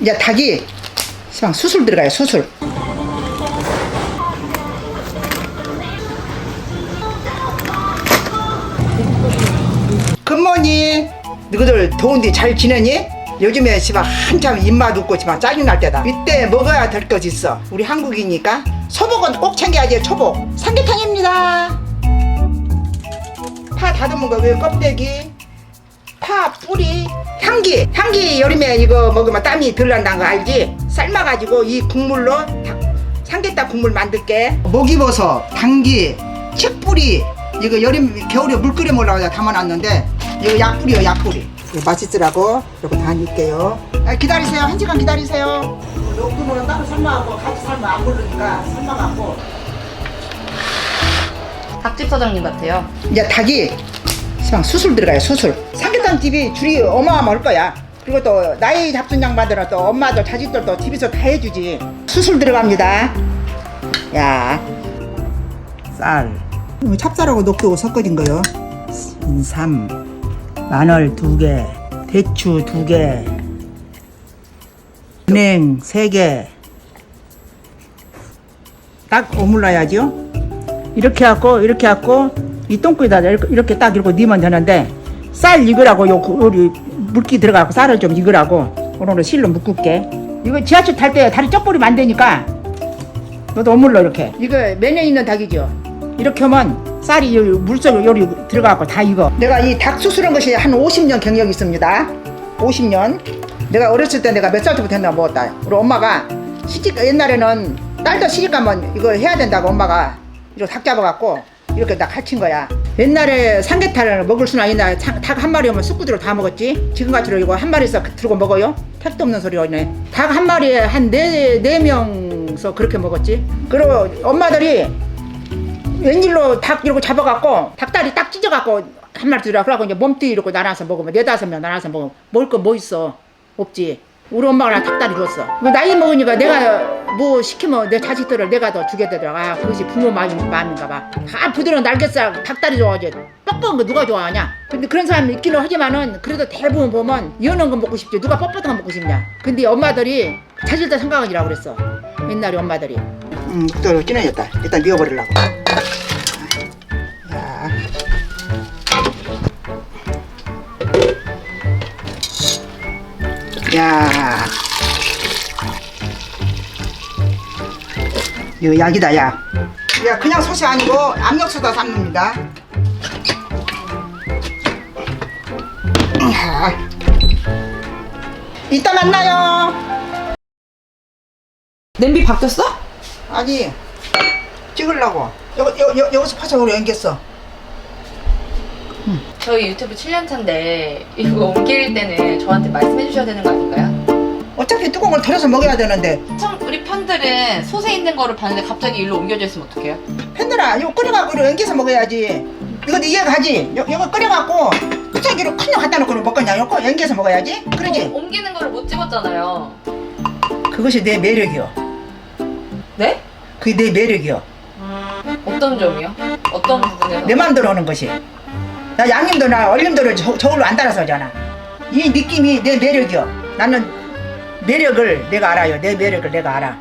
이제 닭이 시방 수술 들어가요 수술. 굿모닝. 너희들 더운데 잘 지내니? 요즘에 시방 한참 입맛 없고 시방 짜증날 때다. 이때 먹어야 될 것 있어. 우리 한국이니까 소복은 꼭 챙겨야지 초복. 삼계탕입니다. 파 다듬은 거왜 껍데기 파 뿌리 향기. 향기 여름에 이거 먹으면 땀이 덜 난다는 거 알지? 삶아가지고 이 국물로 닭- 삼계탕 국물 만들게. 목이버섯 당기 칡뿌리 이거 여름 겨울에 물 끓여 먹으려고 담아놨는데 이거 약뿌리요 약뿌리. 이거 맛있으라고 이거 다 넣을게요. 아, 기다리세요. 한 시간 기다리세요. 녹두는 따로 삶아갖고 같이 삶아. 안 부르니까 삶아갖고. 닭집 사장님 같아요. 이제 닭이 시방 수술 들어가요 수술. 삼계탕 집이 줄이 어마어마할 거야. 그리고 또 나이 잡순 양반들은 또 엄마들 자식들도 집에서 다 해주지. 수술 들어갑니다. 야쌀. 찹쌀하고 녹두하고 섞어진 거요. 인삼. 마늘 두개. 대추 두개. 은행 세개 딱 오물러야죠 이렇게 하고 이렇게 하고 이 똥구에다 이렇게, 딱 이렇게 넣으면 되는데 쌀 익으라고 요 우리 물기 들어가고 쌀을 좀 익으라고 오늘은 실로 묶을게. 이거 지하철 탈 때 다리 쩍벌이 만드니까 너도 오물러 이렇게. 이거 매년 있는 닭이죠. 이렇게 하면 쌀이 물속에 요리 들어가고 다 익어. 내가 이 닭 수술한 것이 한 50년 경력이 있습니다. 50년. 내가 어렸을 때 내가 몇 살부터 했나 먹었다. 우리 엄마가 시집 옛날에는 딸도 시집 가면 이거 해야 된다고 엄마가 이렇게 닭 잡아갖고 이렇게 다 칼친 거야. 옛날에 삼계탕을 먹을 수는 아니나 닭 한 마리 오면 숙구들을 다 먹었지. 지금같이 이거 한 마리서 들고 먹어요? 택도 없는 소리네. 닭 한 마리에 한 네 네 명서 그렇게 먹었지. 그리고 엄마들이 웬일로 닭 이렇게 잡아갖고 닭다리 딱 찢어갖고 한 마리 들어 그러고 이제 몸뚱이 이렇게 나눠서 먹으면 네 다섯 명 나눠서 먹으면 먹을 거 뭐 있어? 없지 우리 엄마가 나 닭다리 줬어. 그 나이 먹으니까 내가 뭐 시키면 내 자식들을 내가 더 주게 되더라. 아 그것이 부모 마음, 마음인가 봐 다 부드러운 날개살 닭다리 좋아하지. 뻑뻑한 거 누가 좋아하냐? 근데 그런 사람이 있기는 하지만은 그래도 대부분 보면 연한 거 먹고 싶지 누가 뻣뻣한 거 먹고 싶냐? 근데 엄마들이 자질도 생각하지라고 그랬어. 옛날에 엄마들이. 음, 또 진해졌다. 일단 미워버리려고 야. 이거 약이다, 약. 야, 그냥 솥이 아니고 압력솥에 삶습니다. 야. 이따 만나요. 냄비 바뀌었어? 아니, 찍으려고. 여, 여, 여, 여기서 파석으로 옮겼어. 저희 유튜브 7년 차인데 이거 옮길 때는 저한테 말씀해 주셔야 되는 거 아닌가요? 어차피 뚜껑을 털어서 먹어야 되는데 참 우리 팬들은 솥에 있는 거를 봤는데 갑자기 일로 옮겨져 있으면 어떡해요? 팬들아 이거 끓여갖고 이거 옮겨서 먹어야지 이거 네 이해가지? 요, 이거 끓여갖고 뚜껑기로 큰거 갖다 놓고 먹겠냐 이거 옮겨서 먹어야지 그러지? 어, 옮기는 거를 못 찍었잖아요. 그것이 내 매력이요 네? 그게 내 매력이요 어떤 점이요? 어떤 부분에서? 내 맘대로 하는 것이 나 양념도 나 얼림도를 저, 저울로 안 따라서 하잖아. 이 느낌이 내 매력이요. 나는 매력을 내가 알아요. 내 매력을 내가 알아.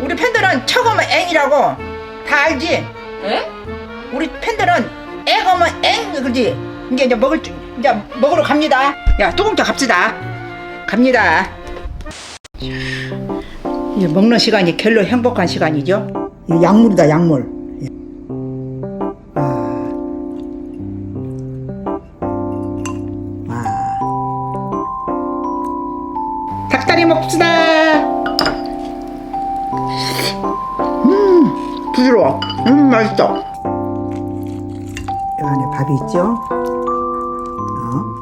우리 팬들은 처음은 앵이라고. 다 알지? 네? 우리 팬들은 애 오면 앵 그러지? 이제 이제 먹을 줄 이제 먹으러 갑니다. 야 뚜껑자 갑시다. 갑니다. 이제 먹는 시간이 결로 행복한 시간이죠? 이 약물이다 약물 닭다리 먹읍시다 음 부드러워 음 맛있어 이 안에 밥이 있죠? 어?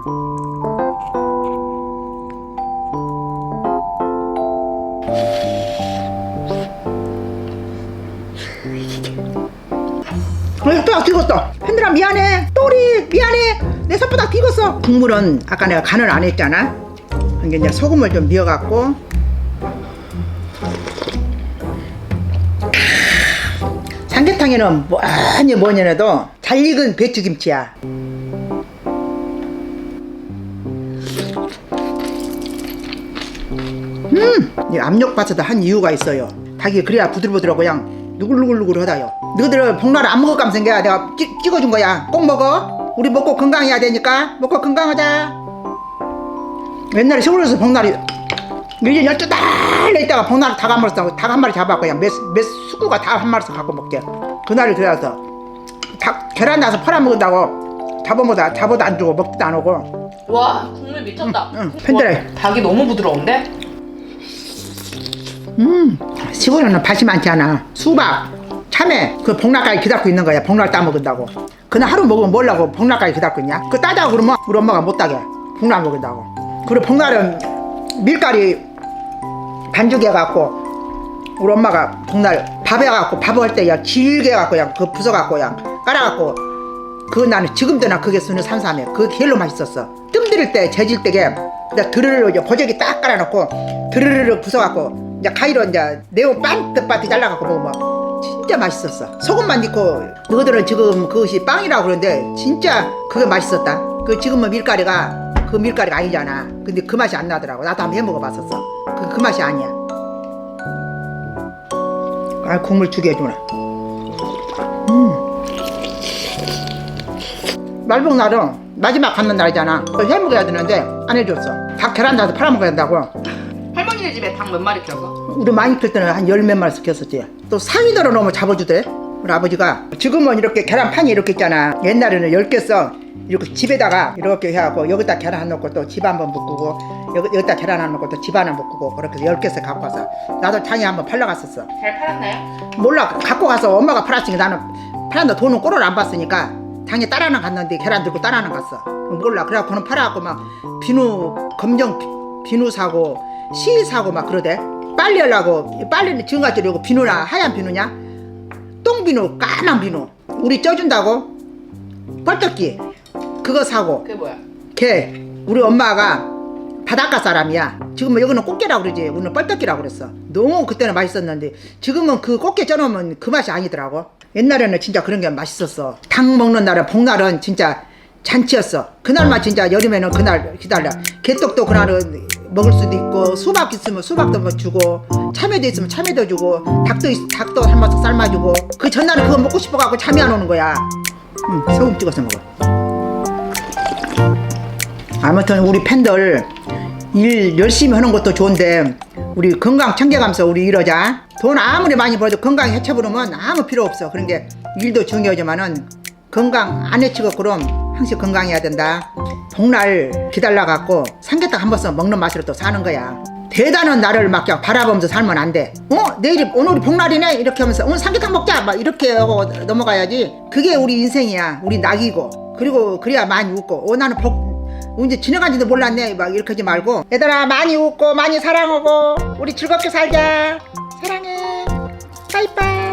어, 또 익었어. 팬들아 미안해. 또리 미안해. 내 손바닥 익었어. 국물은 아까 내가 간을 안 했잖아. 이게 이제 소금을 좀 미어갖고 삼계탕에는 뭐니 뭐니 해도 잘 익은 배추김치야. 음, 이 압력밥솥을 한 이유가 있어요. 닭이 그래야 부들부들하고 그냥 누글누글누글하다요. 너희들 복날 안 먹을까 생겨야 내가 찍, 찍어준 거야. 꼭 먹어. 우리 먹고 건강해야 되니까 먹고 건강하자. 옛날에 서울에서 복날이 1년 12달 있다가 복날 닭 한 마리 싸고 닭 한 마리 잡아갖고 그냥 몇, 몇 숙구가 닭한 마리씩 갖고 먹게. 그날이 그래서 닭 계란 나서 팔아먹은다고 잡아보다 잡아도 안 주고 먹지도 안 오고 와 국물 미쳤다. 응, 팬들에. 와, 닭이 너무 부드러운데? 음, 시골에는 밭이 많지 않아. 수박, 참외, 그 복날까지 기다리고 있는 거야. 복날 따먹은다고. 그날 하루 먹으면 뭘라고 복날까지 기다리고 있냐? 그 따자고 그러면 우리 엄마가 못 따게. 복날 먹은다고. 그리고 복날은 밀가리 반죽 해갖고 우리 엄마가 복날 밥 해갖고 밥할때 그냥 해갖고 그냥 그 부숴갖고 그냥 깔아갖고 그 나는 지금도 나 그게 순우 삼삼해. 그게 제일로 맛있었어. 뜸 들일 때 재질 때게 이제 드르르 이제 고데기 딱 깔아놓고 드르르르 부숴갖고 이제 가위로 이제 네오 반듯반듯 잘라갖고 먹으면 진짜 맛있었어. 소금만 넣고 너희들은 지금 그것이 빵이라고 그러는데 진짜 그게 맛있었다. 그 지금은 밀가리가 그 밀가리가 아니잖아. 근데 그 맛이 안 나더라고. 나도 한번 해 먹어봤었어. 그, 그 맛이 아니야. 아 국물 두개 주나. 말복 날은 마지막 갖는 날이잖아. 해 먹어야 되는데 안 해줬어. 닭 계란 다서 팔아 먹어야 된다고. 할머니네 집에 닭 몇 마리 키웠어? 우리 많이 클 때는 한 열 몇 마리씩 키웠었지. 또 상위대로 넣으면 잡아주대. 우리 아버지가 지금은 이렇게 계란판이 이렇게 있잖아. 옛날에는 열 개 써. 이렇게 집에다가 이렇게 해갖고 여기다 계란 넣고 또 집 한번 묶고 여기, 여기다 계란 하나 넣고 또 집 하나 묶고 그렇게 열 개씩 갖고 와서 나도 장에 한번 팔러 갔었어. 잘 팔았나요? 몰라. 갖고 가서 엄마가 팔았으니까 나는 팔았는데 돈은 꼴을 안 봤으니까 당에 따라는 갔는데 계란 들고 따라는 갔어. 몰라. 그래갖고는 팔아갖고 막 비누 검정 비- 비누 사고 시 사고 막 그러대. 빨리 하려고 같이 이거 비누나 하얀 비누냐? 똥비누 까만 비누. 우리 쪄준다고? 뻘떡기 그거 사고 그게 뭐야? 걔 우리 엄마가 바닷가 사람이야. 지금은 여기는 꽃게라고 그러지. 우리는 뻘떡기라고 그랬어. 너무 그때는 맛있었는데 지금은 그 꽃게 쪄놓으면 그 맛이 아니더라고. 옛날에는 진짜 그런 게 맛있었어. 닭 먹는 날은 복날은 진짜 잔치였어. 그날만 진짜 여름에는 그날 기다려. 개떡도 그날은 먹을 수도 있고 수박 있으면 수박도 뭐 주고 참외도 있으면 참외도 주고 닭도 있, 닭도 삶아서 삶아주고 그 전날은 그거 먹고 싶어갖고 잠이 안 오는 거야. 응, 소금 찍어서 먹어. 아무튼 우리 팬들 일 열심히 하는 것도 좋은데 우리 건강 챙겨가면서 우리 이러자. 돈 아무리 많이 벌어도 건강 해쳐버리면 아무 필요 없어. 그런 게 일도 중요하지만은 건강 안 해치고 그럼 항상 건강해야 된다. 복날 기다려 갖고 삼계탕 한 번씩 먹는 맛으로 또 사는 거야. 대단한 나를 막 그냥 바라보면서 살면 안 돼. 어? 내일이 오늘이 복날이네? 이렇게 하면서 오늘 삼계탕 먹자! 막 이렇게 하고 넘어가야지. 그게 우리 인생이야. 우리 낙이고. 그리고 그래야 많이 웃고. 어 나는 복 언제 지나간지도 몰랐네. 막 이렇게 하지 말고. 얘들아 많이 웃고 많이 사랑하고. 우리 즐겁게 살자. 사랑해. 빠이빠이